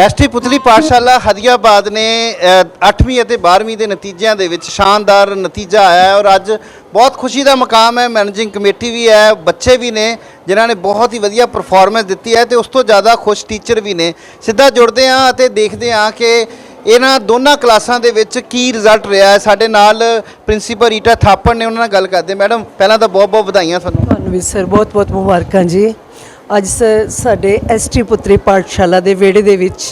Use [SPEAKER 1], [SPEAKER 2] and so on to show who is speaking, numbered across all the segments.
[SPEAKER 1] ST ਪੁਤਲੀ ਪਾਠਸ਼ਾਲਾ ਹਦੀਆਬਾਦ ਨੇ 8ਵੀਂ ਅਤੇ 12ਵੀਂ ਦੇ ਨਤੀਜਿਆਂ ਦੇ ਵਿੱਚ ਸ਼ਾਨਦਾਰ ਨਤੀਜਾ ਆਇਆ ਹੈ ਔਰ ਅੱਜ ਬਹੁਤ ਖੁਸ਼ੀ ਦਾ ਮਕਾਮ ਹੈ, ਮੈਨੇਜਿੰਗ ਕਮੇਟੀ ਵੀ ਹੈ, ਬੱਚੇ ਵੀ ਨੇ, ਜਿਨ੍ਹਾਂ ਨੇ ਬਹੁਤ ਹੀ ਵਧੀਆ ਪਰਫਾਰਮੈਂਸ ਦਿੱਤੀ ਹੈ ਤੇ ਉਸ ਤੋਂ ਜ਼ਿਆਦਾ ਖੁਸ਼ ਟੀਚਰ ਵੀ ਨੇ। ਸਿੱਧਾ ਜੁੜਦੇ ਹਾਂ ਅਤੇ ਦੇਖਦੇ ਹਾਂ ਕਿ ਇਹਨਾਂ ਦੋਨਾਂ ਕਲਾਸਾਂ ਦੇ ਵਿੱਚ ਕੀ ਰਿਜ਼ਲਟ ਰਿਹਾ ਹੈ। ਸਾਡੇ ਨਾਲ ਪ੍ਰਿੰਸੀਪਲ ਰੀਟਾ ਥਾਪੜ ਨੇ, ਉਹਨਾਂ ਨਾਲ ਗੱਲ ਕਰਦੇ ਮੈਡਮ, ਪਹਿਲਾਂ ਤਾਂ ਬਹੁਤ ਬਹੁਤ ਵਧਾਈਆਂ ਤੁਹਾਨੂੰ।
[SPEAKER 2] ਤੁਹਾਨੂੰ ਵੀ ਸਰ ਬਹੁਤ ਬਹੁਤ ਮੁਬਾਰਕਾਂ ਜੀ। ਅੱਜ ਸ- ਸਾਡੇ ਐਸਟੀ ਪੁੱਤਰੀ ਪਾਠਸ਼ਾਲਾ ਦੇ ਵਿਹੜੇ ਦੇ ਵਿੱਚ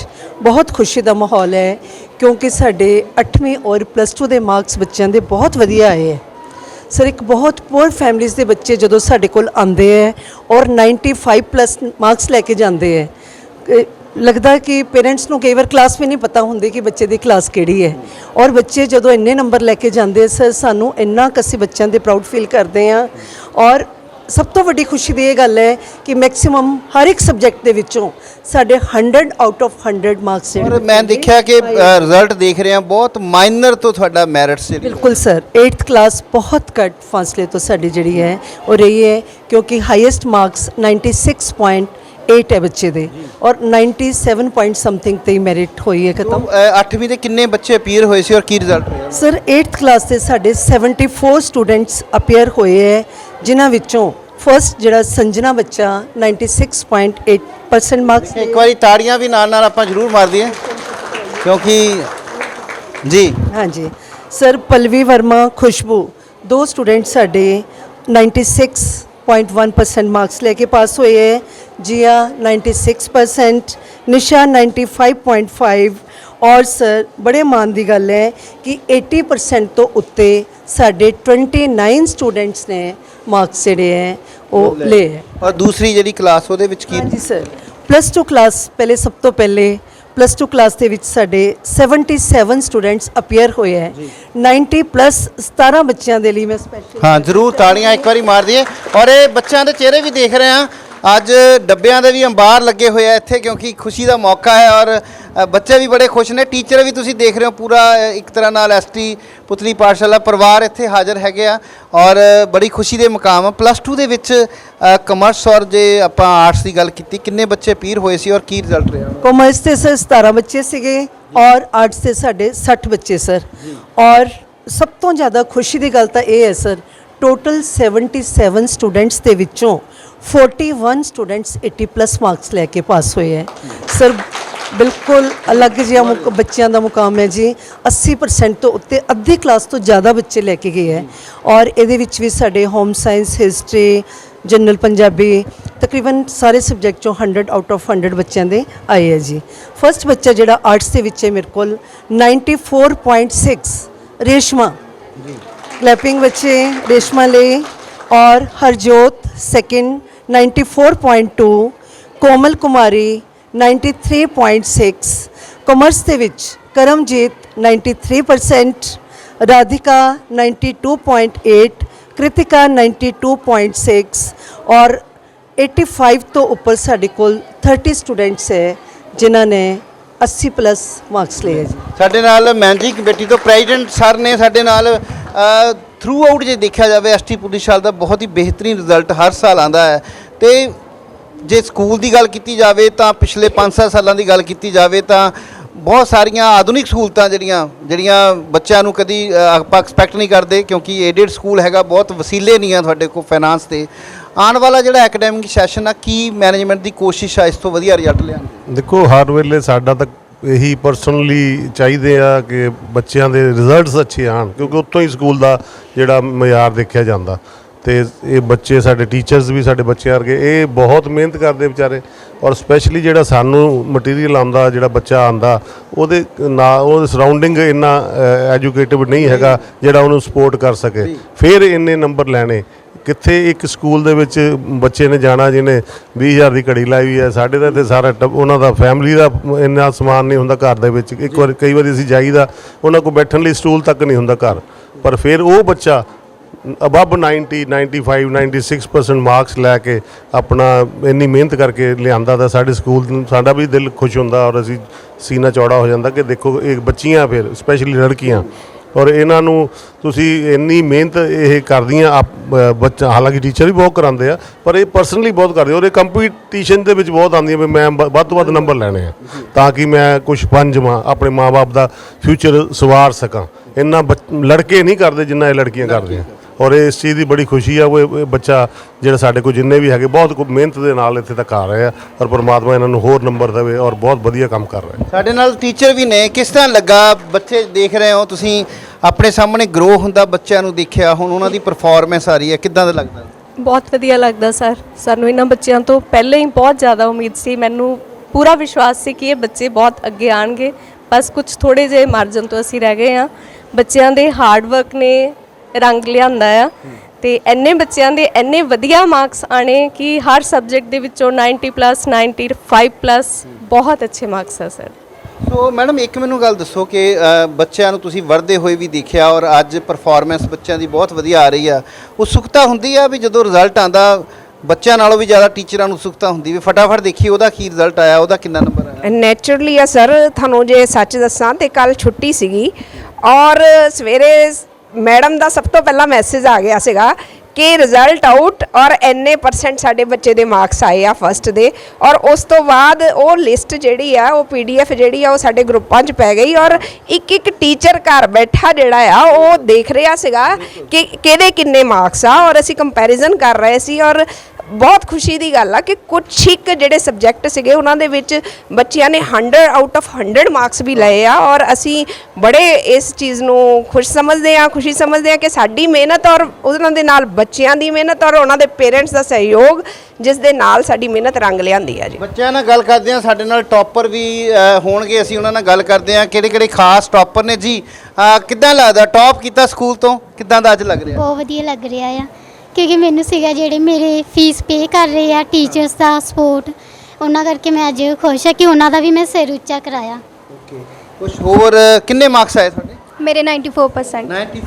[SPEAKER 2] ਬਹੁਤ ਖੁਸ਼ੀ ਦਾ ਮਾਹੌਲ ਹੈ, ਕਿਉਂਕਿ ਸਾਡੇ 8ਵੀਂ ਔਰ ਪਲੱਸ 2 ਦੇ ਮਾਰਕਸ ਬੱਚਿਆਂ ਦੇ ਬਹੁਤ ਵਧੀਆ ਆਏ ਹੈ। ਸਰ ਇੱਕ ਬਹੁਤ ਪੂਅਰ ਫੈਮਿਲੀਜ਼ ਦੇ ਬੱਚੇ ਜਦੋਂ ਸਾਡੇ ਕੋਲ ਆਉਂਦੇ ਹੈ ਔਰ 95 ਪਲੱਸ ਮਾਰਕਸ ਲੈ ਕੇ ਜਾਂਦੇ ਹੈ ਲੱਗਦਾ ਕਿ ਪੇਰੈਂਟਸ ਨੂੰ ਕਈ ਵਾਰ ਕਲਾਸ ਵੀ ਨਹੀਂ ਪਤਾ ਹੁੰਦੀ ਕਿ ਬੱਚੇ ਦੀ ਕਲਾਸ ਕਿਹੜੀ ਹੈ। ਔਰ ਬੱਚੇ ਜਦੋਂ ਇੰਨੇ ਨੰਬਰ ਲੈ ਕੇ ਜਾਂਦੇ ਸਰ ਸਾਨੂੰ ਇੰਨਾ ਕੁ ਅਸੀਂ ਬੱਚਿਆਂ ਦੇ ਪ੍ਰਾਊਡ ਫੀਲ ਕਰਦੇ ਹਾਂ ਔਰ ਸਭ ਤੋਂ ਵੱਡੀ ਖੁਸ਼ੀ ਦੀ ਇਹ ਗੱਲ ਹੈ ਕਿ ਮੈਕਸਿਮਮ ਹਰ ਇੱਕ ਸਬਜੈਕਟ ਦੇ ਵਿੱਚੋਂ ਸਾਡੇ 100 ਆਊਟ ਆਫ 100 ਮਾਰਕਸ
[SPEAKER 1] ਔਰ ਮੈਂ ਦੇਖਿਆ ਕਿ ਰਿਜ਼ਲਟ ਦੇਖ ਰਿਹਾ ਬਹੁਤ ਮਾਈਨਰ ਤੋਂ ਤੁਹਾਡਾ ਮੈਰਿਟ ਸੀ
[SPEAKER 2] ਬਿਲਕੁਲ ਸਰ 8th ਕਲਾਸ ਬਹੁਤ ਘੱਟ ਫਾਸਲੇ ਤੋਂ ਸਾਡੀ ਜਿਹੜੀ ਹੈ ਉਹ ਰਹੀ ਹੈ ਕਿਉਂਕਿ ਹਾਈਐਸਟ ਮਾਰਕਸ 96.8 ਹੈ ਬੱਚੇ ਦੇ ਔਰ 97 ਪੁਆਇੰਟ ਸਮਥਿੰਗ ਤੇ ਮੈਰਿਟ ਹੋਈ ਹੈ ਖਤਮ।
[SPEAKER 1] 8ਵੀਂ ਦੇ ਕਿੰਨੇ ਬੱਚੇ ਅਪੀਅਰ ਹੋਏ ਸੀ ਔਰ ਕੀ ਰਿਜ਼ਲਟ ਰਿਹਾ?
[SPEAKER 2] ਸਰ 8th ਕਲਾਸ ਦੇ ਸਾਡੇ 74 ਸਟੂਡੈਂਟਸ ਅਪੀਅਰ ਹੋਏ ਹੈ ਜਿਨ੍ਹਾਂ ਵਿੱਚੋਂ ਫਰਸਟ ਜਿਹੜਾ ਸੰਜਨਾ ਬੱਚਾ 96.8% ਮਾਰਕਸ
[SPEAKER 1] ਇੱਕ ਵਾਰੀ ਤਾੜੀਆਂ ਵੀ ਨਾਲ ਨਾਲ ਆਪਾਂ ਜ਼ਰੂਰ ਮਾਰ ਦਈਏ ਕਿਉਂਕਿ ਜੀ।
[SPEAKER 2] ਹਾਂਜੀ। ਸਰ ਪਲਵੀ ਵਰਮਾ ਖੁਸ਼ਬੂ ਦੋ ਸਟੂਡੈਂਟ ਸਾਡੇ 96.1% ਮਾਰਕਸ ਲੈ ਕੇ ਪਾਸ ਹੋਏ ਹੈ। ਜੀਆ 96% ਨਿਸ਼ਾ 95.5 ਔਰ ਸਰ ਬੜੇ ਮਾਣ ਦੀ ਗੱਲ ਹੈ ਕਿ 80% ਤੋਂ ਉੱਤੇ ਸਾਡੇ 29 ਸਟੂਡੈਂਟਸ ਨੇ ਮਾਰਕਸ ਜਿਹੜੇ ਹੈ ਉਹ ਲਏ ਹੈ।
[SPEAKER 1] ਔਰ ਦੂਸਰੀ ਜਿਹੜੀ ਕਲਾਸ ਉਹਦੇ ਵਿੱਚ ਕੀ
[SPEAKER 2] ਹਾਂਜੀ ਸਰ ਪਲੱਸ 2 ਕਲਾਸ ਪਹਿਲੇ ਸਭ ਤੋਂ ਪਹਿਲੇ ਪਲੱਸ 2 ਕਲਾਸ ਦੇ ਵਿੱਚ ਸਾਡੇ 77 ਸਟੂਡੈਂਟਸ ਅਪੀਅਰ ਹੋਏ ਹੈ। 90 ਪਲੱਸ 17 ਬੱਚਿਆਂ ਦੇ ਲਈ ਮੈਂ ਸਪੈਸ਼ਲ
[SPEAKER 1] ਹਾਂ ਜ਼ਰੂਰ ਤਾੜੀਆਂ ਇੱਕ ਵਾਰੀ ਮਾਰ ਦਈਏ ਔਰ ਇਹ ਬੱਚਿਆਂ ਦੇ ਚਿਹਰੇ ਵੀ ਦੇਖ ਰਹੇ ਹਾਂ। ਅੱਜ ਡੱਬਿਆਂ ਦੇ ਵੀ ਅੰਬਾਰ ਲੱਗੇ ਹੋਏ ਆ ਇੱਥੇ ਕਿਉਂਕਿ ਖੁਸ਼ੀ ਦਾ ਮੌਕਾ ਹੈ ਔਰ ਬੱਚੇ ਵੀ ਬੜੇ ਖੁਸ਼ ਨੇ ਟੀਚਰ ਵੀ ਤੁਸੀਂ ਦੇਖ ਰਹੇ ਹੋ ਪੂਰਾ ਇੱਕ ਤਰ੍ਹਾਂ ਨਾਲ ਐਸਟੀ ਪੁਤਲੀ ਪਾਠਸ਼ਾਲਾ ਪਰਿਵਾਰ ਇੱਥੇ ਹਾਜ਼ਰ ਹੈਗੇ ਆ ਔਰ ਬੜੀ ਖੁਸ਼ੀ ਦੇ ਮੁਕਾਮ ਆ। ਪਲੱਸ 2 ਦੇ ਵਿੱਚ ਕਮਰਸ ਔਰ ਜੇ ਆਪਾਂ ਆਰਟਸ ਦੀ ਗੱਲ ਕੀਤੀ ਕਿੰਨੇ ਬੱਚੇ ਪੀਰ ਹੋਏ ਸੀ ਔਰ ਕੀ ਰਿਜ਼ਲਟ ਰਿਹਾ?
[SPEAKER 2] ਕਾਮਰਸ ਦੇ ਸਰ 17 ਬੱਚੇ ਸੀਗੇ ਔਰ ਆਰਟਸ ਦੇ ਸਾਡੇ 60 ਬੱਚੇ ਸਰ ਔਰ ਸਭ ਤੋਂ ਜ਼ਿਆਦਾ ਖੁਸ਼ੀ ਦੀ ਗੱਲ ਤਾਂ ਇਹ ਹੈ ਸਰ ਟੋਟਲ 77 ਸਟੂਡੈਂਟਸ ਦੇ ਵਿੱਚੋਂ 41 ਸਟੂਡੈਂਟਸ 80 ਪਲੱਸ ਮਾਰਕਸ ਲੈ ਕੇ ਪਾਸ ਹੋਏ ਹੈ। ਸਰ ਬਿਲਕੁਲ ਅਲੱਗ ਜਿਹਾ ਮੁਕ- ਬੱਚਿਆਂ ਦਾ ਮੁਕਾਮ ਹੈ ਜੀ। 80% ਤੋਂ ਉੱਤੇ ਅੱਧੀ ਕਲਾਸ ਤੋਂ ਜ਼ਿਆਦਾ ਬੱਚੇ ਲੈ ਕੇ ਗਏ ਹੈ। ਔਰ ਇਹਦੇ ਵਿੱਚ ਵੀ ਸਾਡੇ home science history general Punjabi ਤਕਰੀਬਨ ਸਾਰੇ ਸਬਜੈਕਟ ਚੋਂ 100 ਆਊਟ ਆਫ 100 ਬੱਚਿਆਂ ਦੇ ਆਏ ਹੈ ਜੀ। ਫਸਟ ਬੱਚਾ ਜਿਹੜਾ ਆਰਟਸ ਦੇ ਵਿੱਚ ਹੈ ਮੇਰੇ ਕੋਲ 94.6 ਰੇਸ਼ਮਾ। ਕਲੈਪਿੰਗ ਬੱਚੇ ਰੇਸ਼ਮਾ ਲਈ। ਔਰ ਹਰਜੋਤ ਸੈਕਿੰਡ 94.2 ਕੋਮਲ ਕੁਮਾਰੀ 93.6 ਕਮਰਸ ਦੇ ਵਿੱਚ ਕਰਮਜੀਤ 93% ਰਾਧਿਕਾ 92.8 ਕ੍ਰਿਤਿਕਾ 92.6 ਔਰ 85 ਤੋਂ ਉੱਪਰ ਸਾਡੇ ਕੋਲ 30 ਸਟੂਡੈਂਟਸ ਹੈ, ਜਿਨ੍ਹਾਂ ਨੇ 80 ਪਲੱਸ ਮਾਰਕਸ ਲਏ ਜੀ।
[SPEAKER 1] ਸਾਡੇ ਨਾਲ ਮੈਨੇਜਿੰਗ ਕਮੇਟੀ ਤੋਂ ਪ੍ਰੈਜ਼ੀਡੈਂਟ ਸਰ ਨੇ ਸਾਡੇ ਨਾਲ ਥਰੂ ਆਊਟ ਜੇ ਦੇਖਿਆ ਜਾਵੇ ਐਸਟੀ ਪੁਲਿਸ ਸਾਲ ਦਾ ਬਹੁਤ ਹੀ ਬਿਹਤਰੀਨ ਰਿਜ਼ਲਟ ਹਰ ਸਾਲ ਆਂਦਾ ਹੈ। ਤੇ ਜੇ ਸਕੂਲ ਦੀ ਗੱਲ ਕੀਤੀ ਜਾਵੇ ਤਾਂ ਪਿਛਲੇ 5-7 ਸਾਲਾਂ ਦੀ ਗੱਲ ਕੀਤੀ ਜਾਵੇ ਤਾਂ ਬਹੁਤ ਸਾਰੀਆਂ ਆਧੁਨਿਕ ਸਹੂਲਤਾਂ ਜਿਹੜੀਆਂ ਜਿਹੜੀਆਂ ਬੱਚਿਆਂ ਨੂੰ ਕਦੀ ਆਪਾਂ ਐਕਸਪੈਕਟ ਨਹੀਂ ਕਰਦੇ ਕਿਉਂਕਿ ਏਡਡ ਸਕੂਲ ਹੈਗਾ, ਬਹੁਤ ਵਸੀਲੇ ਨਹੀਂ ਆ ਤੁਹਾਡੇ ਕੋਲ ਫਾਈਨਾਂਸ ਤੇ ਆਉਣ ਵਾਲਾ ਜਿਹੜਾ ਐਕੈਡੈਮਿਕ ਸੈਸ਼ਨ ਆ, ਕੀ ਮੈਨੇਜਮੈਂਟ ਦੀ ਕੋਸ਼ਿਸ਼ ਆ ਇਸ ਤੋਂ ਵਧੀਆ ਰਿਜ਼ਲਟ ਲਿਆਉਣ ਦੀ?
[SPEAKER 3] ਦੇਖੋ, ਹਰ ਵੇਲੇ ਸਾਡਾ ਤਾਂ ਇਹੀ ਪਰਸਨਲੀ ਚਾਹੀਦੇ ਆ ਕਿ ਬੱਚਿਆਂ ਦੇ ਰਿਜ਼ਲਟਸ ਅੱਛੇ ਆਣ ਕਿਉਂਕਿ ਉੱਥੋਂ ਹੀ ਸਕੂਲ ਦਾ ਜਿਹੜਾ ਮਿਆਰ ਦੇਖਿਆ ਜਾਂਦਾ। ਤੇ ਇਹ ਬੱਚੇ ਸਾਡੇ ਟੀਚਰਸ ਵੀ ਸਾਡੇ ਬੱਚਿਆਂ ਵਰਗੇ ਇਹ ਬਹੁਤ ਮਿਹਨਤ ਕਰਦੇ ਵਿਚਾਰੇ। ਔਰ ਸਪੈਸ਼ਲੀ ਜਿਹੜਾ ਸਾਨੂੰ ਮਟੀਰੀਅਲ ਆਉਂਦਾ ਜਿਹੜਾ ਬੱਚਾ ਆਂਦਾ ਉਹਦੇ ਨਾ ਉਹਦੇ ਸਰਾਊਂਡਿੰਗ ਇੰਨਾ ਐਜੂਕੇਟਿਵ ਨਹੀਂ ਹੈਗਾ ਜਿਹੜਾ ਉਹਨੂੰ ਸਪੋਰਟ ਕਰ ਸਕੇ। ਫਿਰ ਇੰਨੇ ਨੰਬਰ ਲੈਣੇ। ਕਿੱਥੇ ਇੱਕ ਸਕੂਲ ਦੇ ਵਿੱਚ ਬੱਚੇ ਨੇ ਜਾਣਾ ਜਿਹਨੇ 20000 ਦੀ ਘੜੀ ਲਾਈ ਹੋਈ ਹੈ ਸਾਡੇ ਤਾਂ ਤੇ ਸਾਰਾ ਉਹਨਾਂ ਦਾ ਫੈਮਿਲੀ ਦਾ ਇੰਨਾ ਸਮਾਨ ਨਹੀਂ ਹੁੰਦਾ ਘਰ ਦੇ ਵਿੱਚ। ਇੱਕ ਵਾਰ ਕਈ ਵਾਰੀ ਅਸੀਂ ਜਾਈਦਾ ਉਹਨਾਂ ਕੋਲ ਬੈਠਣ ਲਈ ਸਟੂਲ ਤੱਕ ਨਹੀਂ ਹੁੰਦਾ ਘਰ। ਪਰ ਫਿਰ ਉਹ ਬੱਚਾ ਅਬਵ 90 95 96% ਮਾਰਕਸ ਲੈ ਕੇ ਆਪਣਾ ਇੰਨੀ ਮਿਹਨਤ ਕਰਕੇ ਲਿਆਂਦਾ ਤਾਂ ਸਾਡੇ ਸਕੂਲ ਸਾਡਾ ਵੀ ਦਿਲ ਖੁਸ਼ ਹੁੰਦਾ ਔਰ ਅਸੀਂ ਸੀਨਾ ਚੌੜਾ ਹੋ ਜਾਂਦਾ ਕਿ ਦੇਖੋ ਇਹ ਬੱਚੀਆਂ ਫਿਰ ਸਪੈਸ਼ਲੀ ਲੜਕੀਆਂ। ਔਰ ਇਹਨਾਂ ਨੂੰ ਤੁਸੀਂ ਇੰਨੀ ਮਿਹਨਤ ਇਹ ਕਰਦੀਆਂ ਬੱਚਾ ਹਾਲਾਂਕਿ ਟੀਚਰ ਵੀ ਬਹੁਤ ਕਰਾਉਂਦੇ ਆ ਪਰ ਇਹ ਪਰਸਨਲੀ ਬਹੁਤ ਕਰਦੇ ਔਰ ਇਹ ਕੰਪੀਟੀਸ਼ਨ ਦੇ ਵਿੱਚ ਬਹੁਤ ਆਉਂਦੀਆਂ ਵੀ ਮੈਂ ਵੱਧ ਤੋਂ ਵੱਧ ਨੰਬਰ ਲੈਣੇ ਆ ਤਾਂ ਕਿ ਮੈਂ ਕੁਝ ਪੰਜਵਾਂ ਆਪਣੇ ਮਾਪੇ ਦਾ ਫਿਊਚਰ ਸਵਾਰ ਸਕਾਂ। ਇੰਨਾ ਲੜਕੇ ਨਹੀਂ ਕਰਦੇ ਜਿੰਨਾ ਇਹ ਲੜਕੀਆਂ ਕਰਦੀਆਂ। ਔਰ ਇਸ ਚੀਜ਼ ਦੀ ਬੜੀ ਖੁਸ਼ੀ ਆ ਉਹ ਬੱਚਾ ਜਿਹੜਾ ਸਾਡੇ ਕੋਲ ਜਿੰਨੇ ਵੀ ਹੈਗੇ ਬਹੁਤ ਕੁ ਮਿਹਨਤ ਦੇ ਨਾਲ ਇੱਥੇ ਤੱਕ ਆ ਰਹੇ ਆ ਔਰ ਪਰਮਾਤਮਾ ਇਹਨਾਂ ਨੂੰ ਹੋਰ ਨੰਬਰ ਦੇਵੇ ਔਰ ਬਹੁਤ ਵਧੀਆ ਕੰਮ ਕਰ ਰਹੇ
[SPEAKER 1] ਸਾਡੇ ਨਾਲ ਟੀਚਰ ਵੀ ਨੇ ਕਿਸ ਤਰ੍ਹਾਂ ਲੱਗਾ? ਬੱਚੇ ਦੇਖ ਰਹੇ ਹੋ ਤੁਸੀਂ ਆਪਣੇ ਸਾਹਮਣੇ ਗਰੋ ਹੁੰਦਾ ਬੱਚਿਆਂ ਨੂੰ ਦੇਖਿਆ ਹੁਣ ਉਹਨਾਂ ਦੀ ਪਰਫਾਰਮੈਂਸ ਆ ਰਹੀ ਹੈ ਕਿੱਦਾਂ ਦਾ ਲੱਗਦਾ?
[SPEAKER 4] ਬਹੁਤ ਵਧੀਆ ਲੱਗਦਾ ਸਰ ਸਾਨੂੰ ਇਹਨਾਂ ਬੱਚਿਆਂ ਤੋਂ ਪਹਿਲਾਂ ਹੀ ਬਹੁਤ ਜ਼ਿਆਦਾ ਉਮੀਦ ਸੀ ਮੈਨੂੰ ਪੂਰਾ ਵਿਸ਼ਵਾਸ ਸੀ ਕਿ ਇਹ ਬੱਚੇ ਬਹੁਤ ਅੱਗੇ ਆਣਗੇ ਬਸ ਕੁਝ ਥੋੜੇ ਜਿਹੇ ਮਾਰਜਨ ਤੋਂ ਅਸੀਂ ਰਹਿ ਗਏ ਆ ਬੱਚਿਆਂ ਦੇ ਹਾਰਡ ਵਰਕ ਨੇ ਰੰਗ ਲਿਆਂਦਾ ਆ। ਤੇ ਐਨੇ ਬੱਚਿਆਂ ਦੇ ਐਨੇ ਵਧੀਆ ਮਾਰਕਸ ਆਣੇ ਕਿ ਹਰ ਸਬਜੈਕਟ ਦੇ ਵਿੱਚੋਂ 90 ਪਲੱਸ 95 ਪਲੱਸ ਬਹੁਤ ਅੱਛੇ ਮਾਰਕਸ ਆ ਸਰ
[SPEAKER 1] ਸੋ ਮੈਡਮ ਇੱਕ ਮੈਨੂੰ ਗੱਲ ਦੱਸੋ ਕਿ ਬੱਚਿਆਂ ਨੂੰ ਤੁਸੀਂ ਵਰਦੇ ਹੋਏ ਵੀ ਦੇਖਿਆ ਔਰ ਅੱਜ ਪਰਫਾਰਮੈਂਸ ਬੱਚਿਆਂ ਦੀ ਬਹੁਤ ਵਧੀਆ ਆ ਰਹੀ ਆ। ਉਤਸੁਕਤਾ ਹੁੰਦੀ ਆ ਵੀ ਜਦੋਂ ਰਿਜ਼ਲਟ ਆਂਦਾ ਬੱਚਿਆਂ ਨਾਲੋਂ ਵੀ ਜ਼ਿਆਦਾ ਟੀਚਰਾਂ ਨੂੰ ਉਤਸੁਕਤਾ ਹੁੰਦੀ ਵੀ ਫਟਾਫਟ ਦੇਖੀ ਉਹਦਾ ਕੀ ਰਿਜ਼ਲਟ ਆਇਆ ਉਹਦਾ ਕਿੰਨਾ ਨੰਬਰ ਆਇਆ।
[SPEAKER 5] ਨੇਚਰਲੀ ਆ ਸਰ ਤੁਹਾਨੂੰ ਜੇ ਸੱਚ ਦੱਸਾਂ ਤੇ ਕੱਲ ਛੁੱਟੀ ਸੀਗੀ ਔਰ ਸਵੇਰੇ ਮੈਡਮ ਦਾ ਸਭ ਤੋਂ ਪਹਿਲਾਂ ਮੈਸੇਜ ਆ ਗਿਆ ਸੀਗਾ ਕਿ ਰਿਜ਼ਲਟ ਆਊਟ ਔਰ ਐਨੇ ਪਰਸੈਂਟ ਸਾਡੇ ਬੱਚੇ ਦੇ ਮਾਰਕਸ ਆਏ ਆ ਫਸਟ ਦੇ ਔਰ ਉਸ ਤੋਂ ਬਾਅਦ ਉਹ ਲਿਸਟ ਜਿਹੜੀ ਆ, ਉਹ ਪੀਡੀਐਫ ਜਿਹੜੀ ਆ, ਉਹ ਸਾਡੇ ਗਰੁੱਪਾਂ 'ਚ ਪੈ ਗਈ ਔਰ ਇੱਕ ਇੱਕ ਟੀਚਰ ਘਰ ਬੈਠਾ ਜਿਹੜਾ ਆ, ਉਹ ਦੇਖ ਰਿਹਾ ਸੀਗਾ ਕਿ ਕਿਹਦੇ ਕਿੰਨੇ ਮਾਰਕਸ ਆ ਔਰ ਅਸੀਂ ਕੰਪੈਰੀਜ਼ਨ ਕਰ ਰਹੇ ਸੀ ਔਰ ਬਹੁਤ ਖੁਸ਼ੀ ਦੀ ਗੱਲ ਆ ਕਿ ਕੁਝ ਇੱਕ ਜਿਹੜੇ ਸਬਜੈਕਟ ਸੀਗੇ ਉਹਨਾਂ ਦੇ ਵਿੱਚ ਬੱਚਿਆਂ ਨੇ 100 ਆਊਟ ਆਫ 100 ਮਾਰਕਸ ਵੀ ਲਏ ਆ ਔਰ ਅਸੀਂ ਬੜੇ ਇਸ ਚੀਜ਼ ਨੂੰ ਖੁਸ਼ ਸਮਝਦੇ ਆ ਖੁਸ਼ੀ ਸਮਝਦੇ ਆ ਕਿ ਸਾਡੀ ਮਿਹਨਤ ਔਰ ਉਹਨਾਂ ਦੇ ਨਾਲ ਬੱਚਿਆਂ ਦੀ ਮਿਹਨਤ ਔਰ ਉਹਨਾਂ ਦੇ ਪੇਰੈਂਟਸ ਦਾ ਸਹਿਯੋਗ ਜਿਸ ਦੇ ਨਾਲ ਸਾਡੀ ਮਿਹਨਤ ਰੰਗ ਲਿਆਂਦੀ ਆ ਜੀ।
[SPEAKER 1] ਬੱਚਿਆਂ ਨਾਲ ਗੱਲ ਕਰਦੇ ਆ ਸਾਡੇ ਨਾਲ ਟੌਪਰ ਵੀ ਹੋਣਗੇ ਅਸੀਂ ਉਹਨਾਂ ਨਾਲ ਗੱਲ ਕਰਦੇ ਆ ਕਿਹੜੇ ਕਿਹੜੇ ਖਾਸ ਟੌਪਰ ਨੇ ਜੀ? ਕਿੱਦਾਂ ਲੱਗਦਾ ਟੌਪ ਕੀਤਾ ਸਕੂਲ ਤੋਂ ਕਿੱਦਾਂ ਦਾ ਅੱਜ ਲੱਗ ਰਿਹਾ?
[SPEAKER 6] ਬਹੁਤ ਵਧੀਆ ਲੱਗ ਰਿਹਾ ਆ। ਕਿਉਂਕਿ ਮੈਨੂੰ ਸੀਗਾ ਜਿਹੜੇ ਮੇਰੇ ਫੀਸ ਪੇ ਕਰ ਰਹੇ ਆ ਟੀਚਰਸ ਦਾ ਸਪੋਰਟ ਉਹਨਾਂ ਕਰਕੇ ਮੈਂ ਅੱਜ ਖੁਸ਼ ਹਾਂ ਕਿ ਉਹਨਾਂ ਦਾ ਵੀ ਮੈਂ ਸਿਰ ਉੱਚਾ ਕਰਾਇਆ।
[SPEAKER 1] ਓਕੇ ਕੁਝ ਹੋਰ ਕਿੰਨੇ ਮਾਰਕਸ ਆਏ ਤੁਹਾਡੇ?
[SPEAKER 7] ਮੇਰੇ 94%
[SPEAKER 1] 94